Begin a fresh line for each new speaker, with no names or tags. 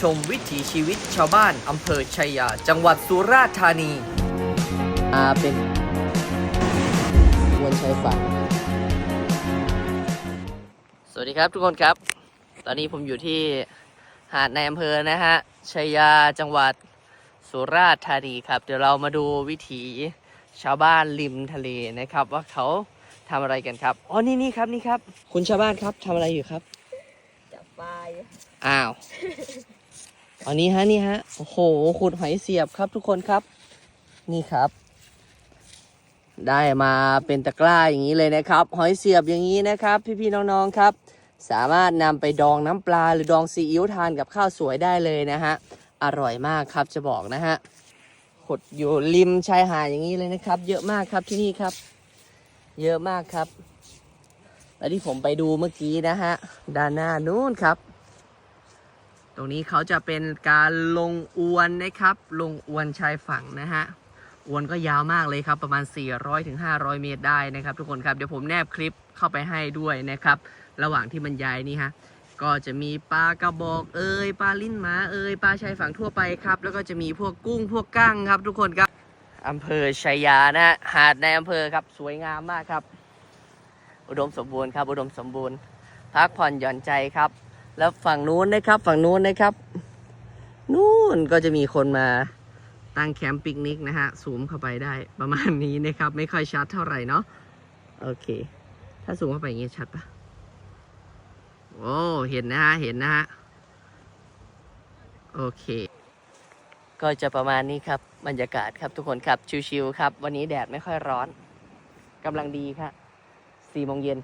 ชมวิถีชีวิตชาวบ้านอำเภอชัยยา จังหวัดสุราษฎร์ธานีอาเป็นวนชายฝั่งสวัสดีครับทุกคนครับ ตอนนี้ผมอยู่ที่หาดในอำเภอนะฮะชัยยาจังหวัดสุราษฎร์ธานีครับ เดี๋ยวเรามาดูวิถีชาวบ้านริมทะเลนะครับ ว่าเขาทำอะไรกันครับอ๋อนี่นี่ครับนี่ครับ คุณชาวบ้านครับทำอะไรอยู่ครับ
จับปลาอยู่
อ้าว อันนี้ฮะนี่ฮะโอ้โหขุดหอยเสียบครับทุกคนครับ นี่ครับ ได้มาเป็นตะกร้าอย่างนี้เลยนะครับ หอยเสียบอย่างนี้นะครับ พี่ๆน้องๆครับ สามารถนำไปดองน้ำปลาหรือดองซีอิ๊วทานกับข้าวสวยได้เลยนะฮะอร่อยมากครับจะบอกนะฮะขุดอยู่ริมชายหาดอย่างนี้เลยนะครับ เยอะมากครับที่นี่ครับ เยอะมากครับ และที่ผมไปดูเมื่อกี้นะฮะด้านหน้านู้นครับ ตรงนี้เขาจะเป็นการลงอวนนะครับ ลงอวนชายฝั่งนะฮะอวนก็ยาวมากเลยครับประมาณ 400-500ถึง500 เมตรได้นะครับ ทุกคนครับเดี๋ยวผมแนบคลิปเข้าไปให้ด้วยนะครับ ระหว่างที่บรรยายนี่ฮะก็จะมีปลากระบอกเอ่ยปลาลิ้นหมาเอ่ยปลาชายฝั่งทั่วไปครับแล้วก็จะมีพวกกุ้งพวกกั้งครับ ทุกคนครับอำเภอชัยยานะฮะหาดในอำเภอครับสวยงามมากครับ อุดมสมบูรณ์ครับ อุดมสมบูรณ์ พักผ่อนหย่อนใจครับ แล้วฝั่งนู้นนะครับ ฝั่งนู้นนะครับ นู่นก็จะมีคนมาตั้งแคมป์ปิกนิกนะฮะซูมเข้าไปได้ประมาณนี้นะครับ ไม่ค่อยชัดเท่าไหร่เนาะโอเค ถ้าซูมเข้าไปอย่างงี้ชัดปะโอ้เห็นนะฮะเห็นนะฮะโอเค ก็จะประมาณนี้ครับบรรยากาศครับทุกคนครับชิวๆครับ วันนี้แดดไม่ค่อยร้อนกำลังดีครับสี่โมงเย็น